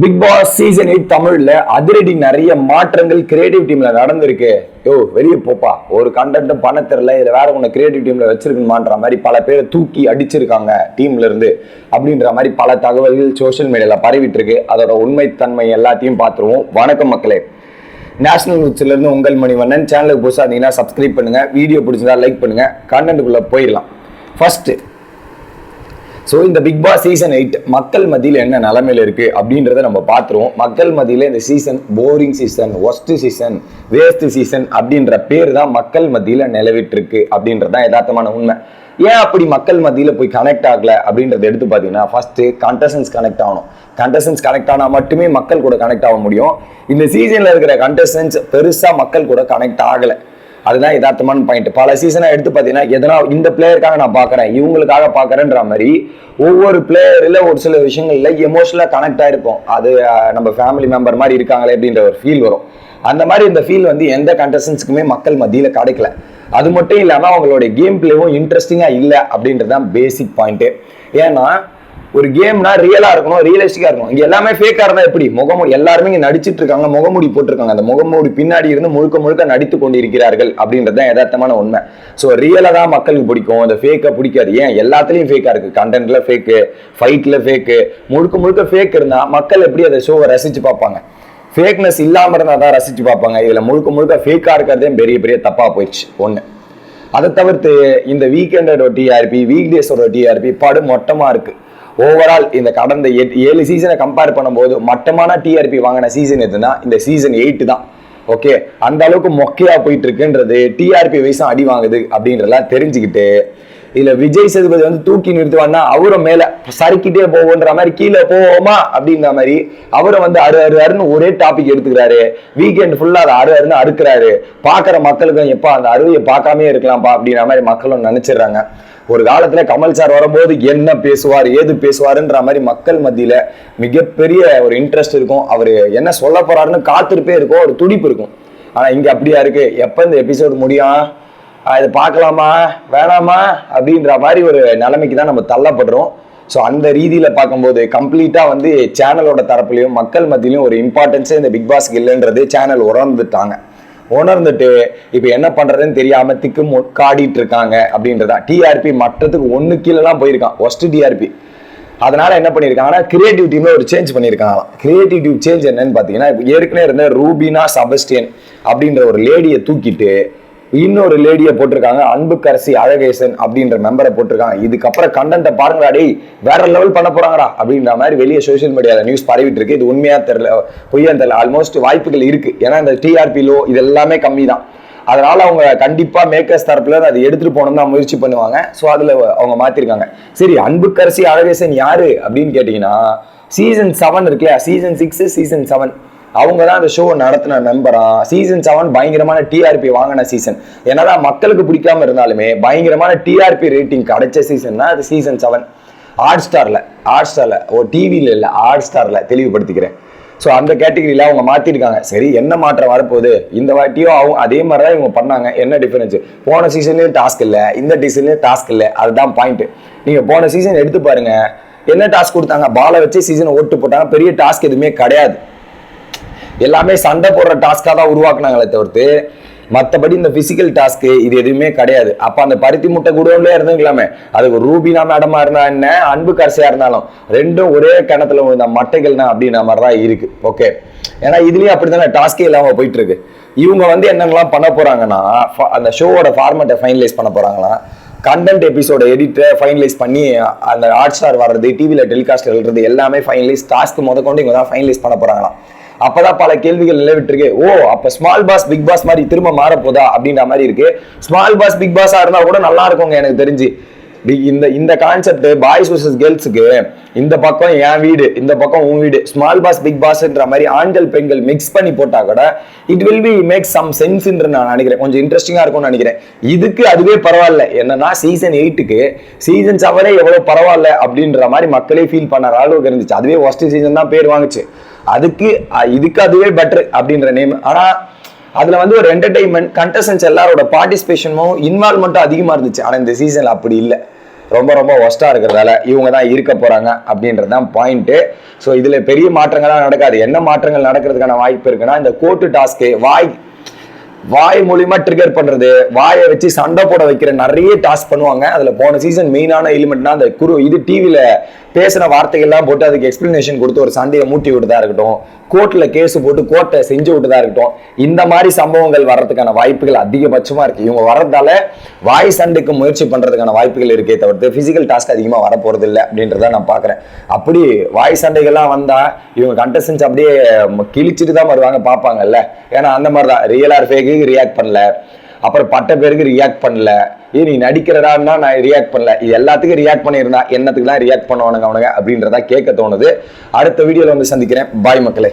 Big Boss season eight தமிழ்ல அதிரடி நிறைய மாற்றங்கள் கிரியேட்டிவ் டீம்ல நடந்திருக்கு. யோ வெளியே போப்பா. ஒரு கண்டென்ட்டும் பண்ண தெரியல. இதுல வேற ஒன்று கிரியேட்டிவ் டீம்ல வச்சிருக்கணுமான்ற மாதிரி பல பேரை தூக்கி அடிச்சிருக்காங்க டீம்ல இருந்து. அப்படின்ற மாதிரி பல தகவல்கள் சோஷியல் மீடியால பரவிட்டு இருக்கு அதோட உண்மைத்தன்மை எல்லாத்தையும் பார்த்துருவோம். வணக்கம் மக்களே. நேஷனல் நியூஸ்ல இருந்து உங்கள் மணிவண்ணன். சேனலுக்கு புதுசாக இருந்தீங்கன்னா சப்ஸ்கிரைப் பண்ணுங்க. வீடியோ பிடிச்சிருந்தா லைக் பண்ணுங்க. கண்டென்ட்டுக்குள்ள போயிடலாம். ஃபர்ஸ்ட் ஸோ இந்த பிக் பாஸ் சீசன் எயிட் மக்கள் மத்தியில் என்ன நிலமையில இருக்கு அப்படின்றத நம்ம பார்த்துருவோம். மக்கள் மத்தியில் இந்த season boring season worst season waste season அப்படின்ற பேர் தான் மக்கள் மத்தியில் நிலவிட்டு இருக்கு அப்படின்றது தான் யதார்த்தமான உண்மை. ஏன் அப்படி மக்கள் மத்தியில் போய் கனெக்ட் ஆகல அப்படின்றத எடுத்து பார்த்தீங்கன்னா ஃபர்ஸ்ட் கண்டஸ்டன்ஸ் கனெக்ட் ஆகணும். கண்டஸ்டன்ஸ் கனெக்ட் ஆனால் மட்டுமே மக்கள் கூட கனெக்ட் ஆக முடியும். இந்த சீசனில் இருக்கிற கண்டஸ்டன்ஸ் பெருசாக மக்கள் கூட கனெக்ட் ஆகலை. அதுதான் யதார்த்தமான பாயிண்ட் பல சீசனை எடுத்து பார்த்தீங்கன்னா எதனா இந்த பிளேயருக்காக நான் பார்க்குறேன் இவங்களுக்காக பார்க்குறேன்ற மாதிரி ஒவ்வொரு பிளேயரில் ஒரு சில விஷயங்களில் எமோஷனலாக கனெக்ட் ஆகிருப்போம் அது நம்ம ஃபேமிலி மெம்பர் மாதிரி இருக்காங்களே அப்படின்ற ஒரு ஃபீல் வரும். அந்த மாதிரி இந்த ஃபீல் வந்து எந்த கண்டஸ்டன்ஸுக்குமே மக்கள் மத்தியில் கிடைக்கல. அது மட்டும் இல்லாமல் அவங்களோட கேம் பிளேவும் இன்ட்ரெஸ்டிங்காக இல்லை அப்படின்றது தான் பேசிக் பாயிண்ட்டு ஏன்னா ஒரு கேம்னா ரியலா இருக்கணும் ரியலிஸ்டிக்கா இருக்கணும். இங்க எல்லாமே ஃபேக்கா இருந்தா எப்படி? முகமூடி எல்லாருமே இங்க நடிச்சிட்டு இருக்காங்க முகமூடி போட்டிருக்காங்க. அந்த முகமூடி பின்னாடி இருந்து முழுக்க முழுக்க நடித்து கொண்டிருக்கிறார்கள் அப்படின்றது தான் யதார்த்தமான உண்மை. ஸோ ரியலா தான் மக்களுக்கு பிடிக்கும். அந்த ஃபேக்கை பிடிக்காது. ஏன்? எல்லாத்துலயும் ஃபேக்கா இருக்கு. கண்டென்ட்ல ஃபேக்கு ஃபைட்ல ஃபேக்கு முழுக்க முழுக்க ஃபேக் இருந்தா மக்கள் எப்படி அதை ஷோவை ரசிச்சு பார்ப்பாங்க? ஃபேக்னஸ் இல்லாம இருந்தா தான் ரசிச்சு பார்ப்பாங்க. இதுல முழுக்க முழுக்க ஃபேக்கா இருக்கிறதே பெரிய பெரிய தப்பா போயிடுச்சு. ஒண்ணு. அதை தவிர்த்து இந்த வீக்கெண்டோட டிஆர்பி வீக் டேஸோட டிஆர்பி படு மொட்டமா இருக்கு. ஓவரால் இந்த கடந்த ஏழு சீசனை கம்பேர் பண்ணும்போது மட்டமான டிஆர்பி வாங்கின சீசன் எதுனா இந்த சீசன் எயிட் தான். ஓகே அந்த அளவுக்கு மொக்கையா போயிட்டு இருக்குன்றது டிஆர்பி வயசும் அடி வாங்குது அப்படின்றதெல்லாம் தெரிஞ்சுக்கிட்டு இதுல விஜய் சேதுபதி வந்து தூக்கி நிறுத்துவான்னா அவரை மேல சறுக்கிட்டே போவோன்ற மாதிரி கீழே போவோமா அப்படின்ற மாதிரி அவரை வந்து அரு அரு அருன்னு ஒரே டாபிக் எடுத்துக்கிறாரு. வீக்கெண்ட் ஃபுல்லா அதை அரு அருன்னு அறுக்கிறாரு. பாக்குற மக்களுக்கும் எப்பா அந்த அருவியை பார்க்காம இருக்கலாம்ப்பா அப்படின்ற மாதிரி மக்களும் நினைச்சிடுறாங்க. ஒரு காலத்துல கமல் சார் வரும்போது என்ன பேசுவார் ஏது பேசுவாருன்ற மாதிரி மக்கள் மத்தியில மிகப்பெரிய ஒரு இன்ட்ரெஸ்ட் இருக்கும். அவர் என்ன சொல்ல போறாருன்னு காத்திருப்பே இருக்கும். ஒரு துடிப்பு இருக்கும். ஆனா இங்க அப்படியா இருக்கு? எப்ப இந்த எபிசோடு முடியும்? இதை பார்க்கலாமா? வேணாமா? அப்படின்ற மாதிரி ஒரு நிலைமைக்கு தான் நம்ம தள்ளப்படுறோம். ஸோ அந்த ரீதியில் பார்க்கும்போது கம்ப்ளீட்டாக வந்து சேனலோட தரப்புலையும் மக்கள் மத்தியிலையும் ஒரு இம்பார்ட்டன்ஸே இந்த பிக் பாஸ்க்கு இல்லைன்றது சேனல் உறந்துட்டாங்க. உணர்ந்துட்டு இப்போ என்ன பண்ணுறதுன்னு தெரியாமல் திக்கு காடிட்டு இருக்காங்க அப்படின்றதா. டிஆர்பி மற்றதுக்கு ஒன்று கீழெலாம் போயிருக்கான். ஒஸ்ட் டிஆர்பி அதனால என்ன பண்ணியிருக்காங்கன்னா கிரியேட்டிவ் டீம்ல ஒரு சேஞ்ச் பண்ணியிருக்காங்களாம். கிரியேட்டிவ் சேஞ்ச் என்னன்னு பார்த்தீங்கன்னா ஏற்கனவே இருந்த ரூபினா சபஸ்டியன் அப்படின்ற ஒரு லேடியை தூக்கிட்டு இன்னொரு லேடியை போட்டிருக்காங்க அன்புக்கரசி அழகேசன் அப்படின்ற மெம்பரை போட்டிருக்காங்க. இதுக்கப்புறம் கண்டென்ட்டை பாருங்கடா டேய் வேற லெவல் பண்ண போறாங்கடா அப்படின்ற மாதிரி வெளியே சோஷியல் மீடியாவில் நியூஸ் பரவிட்டு இருக்கு. இது உண்மையா தெரியல பொய்யா தெரியல. ஆல்மோஸ்ட் வாய்ப்புகள் இருக்கு. ஏன்னா இந்த டிஆர்பி லோ இது எல்லாமே கம்மி தான் அதனால அவங்க கண்டிப்பா மேக்கர்ஸ் தரப்புல அதை எடுத்துட்டு போகணும் தான் முயற்சி பண்ணுவாங்க. ஸோ அதுல அவங்க மாத்திருக்காங்க. சரி அன்புக்கரசி அழகேசன் யாரு அப்படின்னு கேட்டீங்கன்னா சீசன் செவன் இருக்கு சீசன் சிக்ஸ் சீசன் செவன் அவங்க தான் அந்த ஷோ நடத்தின மெம்பரா சீசன் செவன் பயங்கரமான டிஆர்பி வாங்கின சீசன் என்னதான் மக்களுக்கு பிடிக்காம இருந்தாலுமே பயங்கரமான டிஆர்பி ரேட்டிங் கிடைச்ச சீசன்னா அது சீசன் செவன் ஹாட் ஸ்டாரில் ஹாட் ஸ்டாரில் ஓ டிவியில் இல்லை ஹாட் ஸ்டாரில் தெளிவுபடுத்திக்கிறேன். ஸோ அந்த கேட்டகரியில் அவங்க மாற்றிருக்காங்க சரி என்ன மாற்றம் வரப்போகுது? இந்த வாட்டியும் அவங்க அதே மாதிரி தான் இவங்க பண்ணாங்க. என்ன டிஃபரன்ஸ் போன சீசன்லேயும் டாஸ்க் இல்லை இந்த சீசன்லயும் டாஸ்க் இல்லை. அதுதான் பாயிண்ட்டு நீங்கள் போன சீசன் எடுத்து பாருங்கள் என்ன டாஸ்க் கொடுத்தாங்க? பாலை வச்சு சீசனை ஓட்டு போட்டாங்க. பெரிய டாஸ்க் எதுவுமே கிடையாது. எல்லாமே சண்டை போடுற டாஸ்காக தான் உருவாக்குனாங்களே தவிர்த்து மற்றபடி இந்த பிசிக்கல் டாஸ்க்கு இது எதுவுமே கிடையாது. அப்போ அந்த பருத்தி முட்டை குடோன்லேயே இருந்துக்கலாமே. அதுக்கு ரூபினா மேடமா இருந்தா என்ன அன்பு கரசியா இருந்தாலும் ரெண்டும் ஒரே கிணத்துல விழுந்த மட்டைகள் தான் அப்படின்ற மாதிரி தான் இருக்கு. ஓகே ஏன்னா இதுலயும் அப்படித்தானே டாஸ்கே இல்லாம போயிட்டு இருக்கு இவங்க வந்து என்னென்னலாம் பண்ண போறாங்கன்னா அந்த ஷோவோட ஃபார்மேட்டை ஃபைனலைஸ் பண்ண போறாங்களா கண்டென்ட் எபிசோட எடிட்டை ஃபைனலைஸ் பண்ணி அந்த ஹாட் ஸ்டார் வர்றது டிவியில் டெலிகாஸ்ட் எழுதுறது எல்லாமே ஃபைனலைஸ் டாஸ்க் முத கொண்டு இவங்க தான் ஃபைனலைஸ் பண்ண போறாங்களாம். அப்பதான் பல கேள்விகள் நிலவிட்டு ஓ அப்ப ஸ்மால் பாஸ் பிக் பாஸ் மாதிரி திரும்ப மாற போதா அப்படின்ற மாதிரி இருக்கு. ஸ்மால் பாஸ் பிக் பாஸா இருந்தா கூட நல்லா இருக்குங்க எனக்கு தெரிஞ்சு. இந்த இந்த கான்செப்ட் பாய்ஸ் வர்சஸ் கேர்ள்ஸுக்கு இந்த பக்கம் என் வீடு இந்த பக்கம் உன் வீடு ஸ்மால் பாஸ் பிக் பாஸ்ன்ற மாதிரி ஆண்கள் பெண்கள் மிக்ஸ் பண்ணி போட்டா கூட it will be make some sense நான் நினைக்கிறேன். கொஞ்சம் இன்ட்ரெஸ்டிங்காக இருக்கும்னு நினைக்கிறேன். இதுக்கு அதுவே பரவாயில்ல. என்னன்னா சீசன் எயிட்டுக்கு சீசன் செவனே எவ்வளோ பரவாயில்ல அப்படின்ற மாதிரி மக்களே ஃபீல் பண்ண அளவுக்கு இருந்துச்சு. அதுவே ஒஸ்ட் சீசன் தான் பேர் வாங்குச்சு. அதுக்கு இதுக்கு அதுவே பெட்டர் அப்படின்ற நேம் ஆனால் அதுல வந்து ஒரு என்டர்டைன்மெண்ட் கண்டஸ்டன்ஸ் எல்லாரோட பார்ட்டிசிபேஷனும் இன்வால்மெண்ட்டும் அதிகமா இருந்துச்சு. ஆனா இந்த சீசன்ல அப்படி இல்லை. ரொம்ப ரொம்ப ஒஸ்டா இருக்கிறதால இவங்க தான் இருக்க போறாங்க அப்படின்றது தான் பாயிண்ட் ஸோ இதுல பெரிய மாற்றங்கள்லாம் நடக்காது. என்ன மாற்றங்கள் நடக்கிறதுக்கான வாய்ப்பு இருக்குன்னா இந்த கோர்ட்டு டாஸ்க்கு வாய் வாய் மூலியமா ட்ரிகர் பண்றது வாயை வச்சு சண்டை போட வைக்கிற நிறைய டாஸ்க் பண்ணுவாங்க. அதுல போன சீசன் மெயினான எலிமெண்ட்னா அந்த குரு இது டிவியில பேசின வார்த்தைகள்லாம் போட்டு அதுக்கு எக்ஸ்பிளனேஷன் கொடுத்து ஒரு சண்டையை மூட்டி விட்டதா இருக்கட்டும் கோர்ட்ல கேஸ் போட்டு கோர்ட்டை செஞ்சு விட்டதா இருக்கட்டும் இந்த மாதிரி சம்பவங்கள் வர்றதுக்கான வாய்ப்புகள் அதிகபட்சமா இருக்கு. இவங்க வர்றதால வாய் சண்டைக்கு முயற்சி பண்றதுக்கான வாய்ப்புகள் இருக்கே தவிர்த்து பிசிக்கல் டாஸ்க் அதிகமா வரப்போறது இல்லை அப்படின்றத நான் பாக்குறேன் அப்படி வாய் சண்டைகள்லாம் வந்தா இவங்க கண்டஸ்டன்ஸ் அப்படியே கிழிச்சிட்டு தான் வருவாங்க பார்ப்பாங்கல்ல. ஏன்னா அந்த மாதிரி தான் ரியல் ஆர் ஃபேக்கு ரியாக்ட் பண்ணல. அப்புறம் பட்ட பேருக்கு ரியாக்ட் பண்ணல. ஏ நீ நடிக்கிறடான்னா நான் ரியாக்ட் பண்ணல. இது எல்லாத்துக்கும் ரியாக்ட் பண்ணியிருந்தா என்னத்துக்குலாம் ரியாக்ட் பண்ணுவானுங்க அவனுங்க அப்படின்றதா கேட்க தோணுது. அடுத்த வீடியோவில் வந்து சந்திக்கிறேன். பாய் மக்களே.